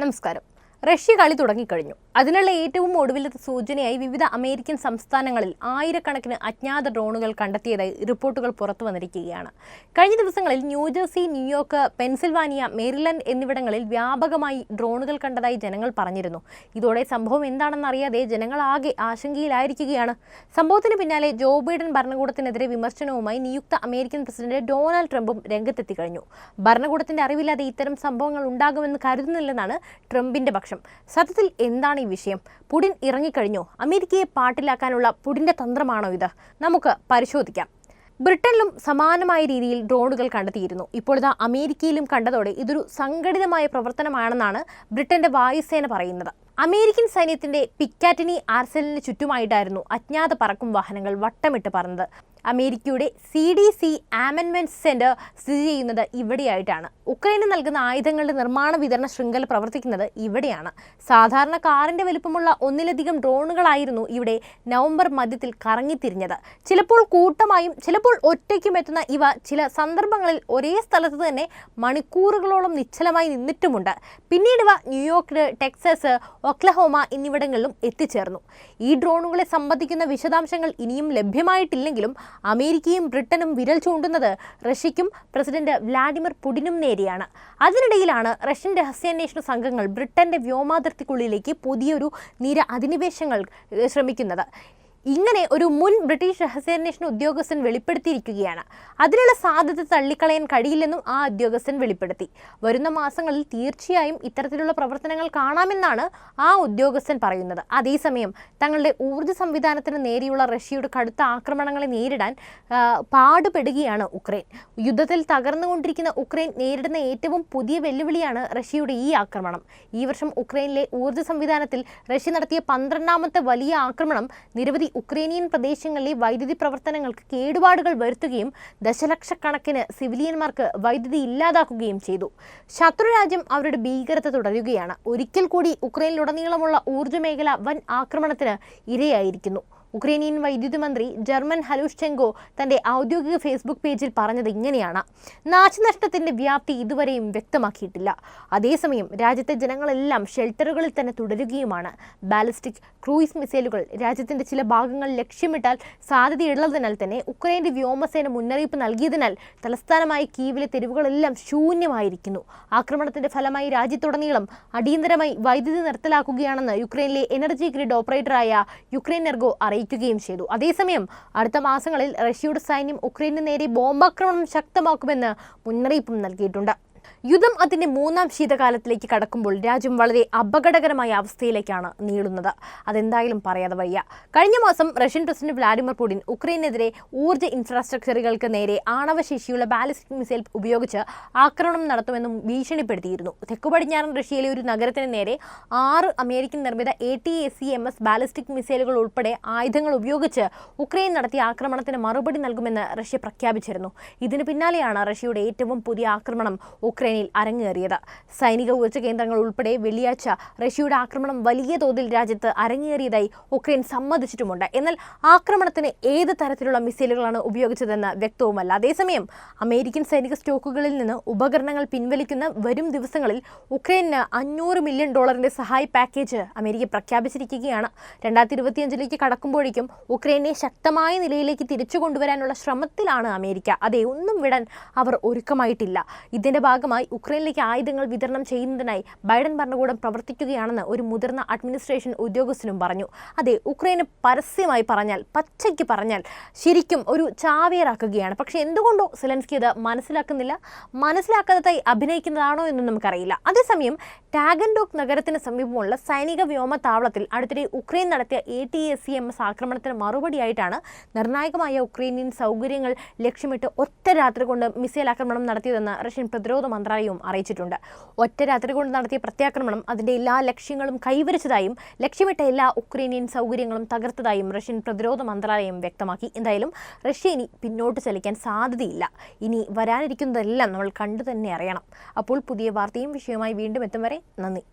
നമസ്കാരം. റഷ്യ കളി തുടങ്ങിക്കഴിഞ്ഞു. അതിനുള്ള ഏറ്റവും ഒടുവിലത്തെ സൂചനയായി വിവിധ അമേരിക്കൻ സംസ്ഥാനങ്ങളിൽ ആയിരക്കണക്കിന് അജ്ഞാത ഡ്രോണുകൾ കണ്ടെത്തിയതായി റിപ്പോർട്ടുകൾ പുറത്തു വന്നിരിക്കുകയാണ്. കഴിഞ്ഞ ദിവസങ്ങളിൽ ന്യൂജേഴ്സി ന്യൂയോർക്ക് പെൻസിൽവാനിയ മേരിലൻഡ് എന്നിവിടങ്ങളിൽ വ്യാപകമായി ഡ്രോണുകൾ കണ്ടതായി ജനങ്ങൾ പറഞ്ഞിരുന്നു. ഇതോടെ സംഭവം എന്താണെന്നറിയാതെ ജനങ്ങൾ ആകെ ആശങ്കയിലായിരിക്കുകയാണ്. സംഭവത്തിന് പിന്നാലെ ജോ ബൈഡൻ ഭരണകൂടത്തിനെതിരെ വിമർശനവുമായി നിയുക്ത അമേരിക്കൻ പ്രസിഡന്റ് ഡൊണാൾഡ് ട്രംപും രംഗത്തെത്തി കഴിഞ്ഞു. ഭരണകൂടത്തിന്റെ അറിവില്ലാതെ ഇത്തരം സംഭവങ്ങൾ ഉണ്ടാകുമെന്ന് കരുതുന്നില്ലെന്നാണ് ട്രംപിന്റെ പക്ഷം. സത്യത്തിൽ എന്താണ് ഈ വിഷയം? പുടിൻ ഇറങ്ങിക്കഴിഞ്ഞോ? അമേരിക്കയെ പാട്ടിലാക്കാനുള്ള പുടിന്റെ തന്ത്രമാണോ ഇത്? നമുക്ക് പരിശോധിക്കാം. ബ്രിട്ടനിലും സമാനമായ രീതിയിൽ ഡ്രോണുകൾ കണ്ടെത്തിയിരുന്നു. ഇപ്പോൾ അമേരിക്കയിലും കണ്ടതോടെ ഇതൊരു സംഘടിതമായ പ്രവർത്തനമാണെന്നാണ് ബ്രിട്ടന്റെ വായുസേന പറയുന്നത്. അമേരിക്കൻ സൈന്യത്തിന്റെ പിക്കാറ്റിനി ആർസലിന് ചുറ്റുമായിട്ടായിരുന്നു അജ്ഞാത പറക്കും വാഹനങ്ങൾ വട്ടമിട്ട് പറന്നത്. അമേരിക്കയുടെ സി ഡി സി ആമൻമെന്റ് സെന്റർ സ്ഥിതി ചെയ്യുന്നത് ഇവിടെയായിട്ടാണ്. ഉക്രൈന് നൽകുന്ന ആയുധങ്ങളുടെ നിർമ്മാണ വിതരണ ശൃംഖല പ്രവർത്തിക്കുന്നത് ഇവിടെയാണ്. സാധാരണ കാറിന്റെ വലുപ്പമുള്ള ഒന്നിലധികം ഡ്രോണുകളായിരുന്നു ഇവിടെ നവംബർ മധ്യത്തിൽ കറങ്ങിത്തിരിഞ്ഞത്. ചിലപ്പോൾ കൂട്ടമായും ചിലപ്പോൾ ഒറ്റയ്ക്കും എത്തുന്ന ഇവ ചില സന്ദർഭങ്ങളിൽ ഒരേ സ്ഥലത്ത് തന്നെ മണിക്കൂറുകളോളം നിശ്ചലമായി നിന്നിട്ടുമുണ്ട്. പിന്നീട് ഇവ ന്യൂയോർക്ക് ടെക്സസ് ഒക്ലഹോമ എന്നിവിടങ്ങളിലും എത്തിച്ചേർന്നു. ഈ ഡ്രോണുകളെ സംബന്ധിക്കുന്ന വിശദാംശങ്ങൾ ഇനിയും ലഭ്യമായിട്ടില്ലെങ്കിലും അമേരിക്കയും ബ്രിട്ടനും വിരൽ ചൂണ്ടുന്നത് റഷ്യയ്ക്കും പ്രസിഡന്റ് വ്ലാഡിമിർ പുടിനും നേരെയാണ്. അതിനിടയിലാണ് റഷ്യൻ രഹസ്യാന്വേഷണ സംഘങ്ങൾ ബ്രിട്ടന്റെ വ്യോമാതിർത്തിക്കുള്ളിലേക്ക് പുതിയൊരു നിര അധിനിവേശങ്ങൾ ശ്രമിക്കുന്നത്. ഇങ്ങനെ ഒരു മുൻ ബ്രിട്ടീഷ് രഹസ്യാന്വേഷണ ഉദ്യോഗസ്ഥൻ വെളിപ്പെടുത്തിയിരിക്കുകയാണ്. അതിനുള്ള സാധ്യത തള്ളിക്കളയാൻ കഴിയില്ലെന്നും ആ ഉദ്യോഗസ്ഥൻ വെളിപ്പെടുത്തി. വരുന്ന മാസങ്ങളിൽ തീർച്ചയായും ഇത്തരത്തിലുള്ള പ്രവർത്തനങ്ങൾ കാണാമെന്നാണ് ആ ഉദ്യോഗസ്ഥൻ പറയുന്നത്. അതേസമയം തങ്ങളുടെ ഊർജ സംവിധാനത്തിന് നേരെയുള്ള റഷ്യയുടെ കടുത്ത ആക്രമണങ്ങളെ നേരിടാൻ പാടുപെടുകയാണ് ഉക്രൈൻ. യുദ്ധത്തിൽ തകർന്നുകൊണ്ടിരിക്കുന്ന ഉക്രൈൻ നേരിടുന്ന ഏറ്റവും പുതിയ വെല്ലുവിളിയാണ് റഷ്യയുടെ ഈ ആക്രമണം. ഈ വർഷം ഉക്രൈനിലെ ഊർജ സംവിധാനത്തിൽ റഷ്യ നടത്തിയ പന്ത്രണ്ടാമത്തെ വലിയ ആക്രമണം നിരവധി ഉക്രൈനിയൻ പ്രദേശങ്ങളിലെ വൈദ്യുതി പ്രവർത്തനങ്ങൾക്ക് കേടുപാടുകൾ വരുത്തുകയും ദശലക്ഷക്കണക്കിന് സിവിലിയന്മാർക്ക് വൈദ്യുതി ഇല്ലാതാക്കുകയും ചെയ്തു. ശത്രുരാജ്യം അവരുടെ ഭീകരത തുടരുകയാണ്. ഒരിക്കൽ കൂടി ഉക്രൈനിലുടനീളമുള്ള ഊർജ മേഖല വൻ ആക്രമണത്തിന് ഇരയായിരിക്കുന്നു. ഉക്രൈനിയൻ വൈദ്യുതി മന്ത്രി ജർമ്മൻ ഹലൂഷ്ചെങ്കോ തന്റെ ഔദ്യോഗിക ഫേസ്ബുക്ക് പേജിൽ പറഞ്ഞത് ഇങ്ങനെയാണ്. നാശനഷ്ടത്തിന്റെ വ്യാപ്തി ഇതുവരെയും വ്യക്തമാക്കിയിട്ടില്ല. അതേസമയം രാജ്യത്തെ ജനങ്ങളെല്ലാം ഷെൽട്ടറുകളിൽ തന്നെ തുടരുകയുമാണ്. ബാലിസ്റ്റിക് ക്രൂയിസ് മിസൈലുകൾ രാജ്യത്തിന്റെ ചില ഭാഗങ്ങൾ ലക്ഷ്യമിട്ടാൽ സാധ്യതയുള്ളതിനാൽ തന്നെ ഉക്രൈന്റെ വ്യോമസേന മുന്നറിയിപ്പ് നൽകിയതിനാൽ തലസ്ഥാനമായ കീവിലെ തെരുവുകളെല്ലാം ശൂന്യമായിരിക്കുന്നു. ആക്രമണത്തിന്റെ ഫലമായി രാജ്യത്തുടനീളം അടിയന്തരമായി വൈദ്യുതി നിർത്തലാക്കുകയാണെന്ന് യുക്രൈനിലെ എനർജി ഗ്രിഡ് ഓപ്പറേറ്ററായ യുക്രൈൻ എർഗോ അറിയിക്കുകയും ചെയ്തു. അതേസമയം അടുത്ത മാസങ്ങളിൽ റഷ്യയുടെ സൈന്യം ഉക്രൈനു നേരെ ബോംബാക്രമണം ശക്തമാക്കുമെന്ന് മുന്നറിയിപ്പും നൽകിയിട്ടുണ്ട്. യുദ്ധം അതിന്റെ മൂന്നാം ശീതകാലത്തിലേക്ക് കടക്കുമ്പോൾ രാജ്യം വളരെ അപകടകരമായ അവസ്ഥയിലേക്കാണ് നീളുന്നത്. അതെന്തായാലും പറയാതെ വയ്യ. കഴിഞ്ഞ മാസം റഷ്യൻ പ്രസിഡന്റ് വ്ളാഡിമിർ പുടിൻ ഉക്രൈനെതിരെ ഊർജ ഇൻഫ്രാസ്ട്രക്ചറുകൾക്ക് നേരെ ആണവശേഷിയുള്ള ബാലിസ്റ്റിക് മിസൈൽ ഉപയോഗിച്ച് ആക്രമണം നടത്തുമെന്നും ഭീഷണിപ്പെടുത്തിയിരുന്നു. തെക്കു പടിഞ്ഞാറൻ റഷ്യയിലെ ഒരു നഗരത്തിന് നേരെ ആറ് അമേരിക്കൻ നിർമ്മിത A T A C M S ballistic മിസൈലുകൾ ഉൾപ്പെടെ ആയുധങ്ങൾ ഉപയോഗിച്ച് ഉക്രൈൻ നടത്തിയ ആക്രമണത്തിന് മറുപടി നൽകുമെന്ന് റഷ്യ പ്രഖ്യാപിച്ചിരുന്നു. ഇതിന് പിന്നാലെയാണ് റഷ്യയുടെ ഏറ്റവും പുതിയ ആക്രമണം ഉക്രൈനിൽ അരങ്ങേറിയത്. സൈനിക ഊർജ കേന്ദ്രങ്ങൾ ഉൾപ്പെടെ വെള്ളിയാഴ്ച റഷ്യയുടെ ആക്രമണം വലിയ തോതിൽ രാജ്യത്ത് അരങ്ങേറിയതായി ഉക്രൈൻ സമ്മതിച്ചിട്ടുമുണ്ട്. എന്നാൽ ആക്രമണത്തിന് ഏത് തരത്തിലുള്ള മിസൈലുകളാണ് ഉപയോഗിച്ചതെന്ന് വ്യക്തവുമല്ല. അതേസമയം അമേരിക്കൻ സൈനിക സ്റ്റോക്കുകളിൽ നിന്ന് ഉപകരണങ്ങൾ പിൻവലിക്കുന്ന വരും ദിവസങ്ങളിൽ ഉക്രൈന് അഞ്ഞൂറ് മില്യൺ ഡോളറിന്റെ സഹായ പാക്കേജ് അമേരിക്ക പ്രഖ്യാപിച്ചിരിക്കുകയാണ്. രണ്ടായിരത്തി ഇരുപത്തിയഞ്ചിലേക്ക് കടക്കുമ്പോഴേക്കും ഉക്രൈനെ ശക്തമായ നിലയിലേക്ക് തിരിച്ചു കൊണ്ടുവരാനുള്ള ശ്രമത്തിലാണ് അമേരിക്ക. അതേ ഒന്നും വിടാൻ അവർ ഒരുക്കമായിട്ടില്ല. ഇതിന്റെ ഭാഗമായി ഉക്രൈനിലേക്ക് ആയുധങ്ങൾ വിതരണം ചെയ്യുന്നതിനായി ബൈഡൻ ഭരണകൂടം പ്രവർത്തിക്കുകയാണെന്ന് ഒരു മുതിർന്ന അഡ്മിനിസ്ട്രേഷൻ ഉദ്യോഗസ്ഥനും പറഞ്ഞു. അതെ ഉക്രൈന് പരസ്യമായി പറഞ്ഞാൽ പച്ചയ്ക്ക് പറഞ്ഞാൽ ശരിക്കും ഒരു ചാവേറാക്കുകയാണ്. പക്ഷേ എന്തുകൊണ്ടോ സെലൻസ്കി അത് മനസ്സിലാക്കുന്നില്ല. മനസ്സിലാക്കാത്തതായി അഭിനയിക്കുന്നതാണോ എന്നും നമുക്കറിയില്ല. അതേസമയം ടാഗൻഡോക് നഗരത്തിന് സമീപമുള്ള സൈനിക വ്യോമ താവളത്തിൽ അടുത്തിടെ ഉക്രൈൻ നടത്തിയ A T S C M S ആക്രമണത്തിന് മറുപടിയായിട്ടാണ് നിർണായകമായ ഉക്രൈനിയൻ സൗകര്യങ്ങൾ ലക്ഷ്യമിട്ട് ഒറ്റ രാത്രി കൊണ്ട് മിസൈൽ ആക്രമണം നടത്തിയതെന്ന് റഷ്യൻ പ്രതിരോധ മന്ത്രാലയവും അറിയിച്ചിട്ടുണ്ട്. ഒറ്റ രാത്രി കൊണ്ട് നടത്തിയ പ്രത്യാക്രമണം അതിന്റെ എല്ലാ ലക്ഷ്യങ്ങളും കൈവരിച്ചതായും ലക്ഷ്യമിട്ട എല്ലാ ഉക്രൈനിയൻ സൗകര്യങ്ങളും തകർത്തതായും റഷ്യൻ പ്രതിരോധ മന്ത്രാലയം വ്യക്തമാക്കി. എന്തായാലും റഷ്യ ഇനി പിന്നോട്ട് ചലിക്കാൻ സാധ്യതയില്ല. ഇനി വരാനിരിക്കുന്നതെല്ലാം നമ്മൾ കണ്ടു തന്നെ അറിയണം. അപ്പോൾ പുതിയ വാർത്തയും വിഷയവുമായി വീണ്ടും എത്തും വരെ നന്ദി.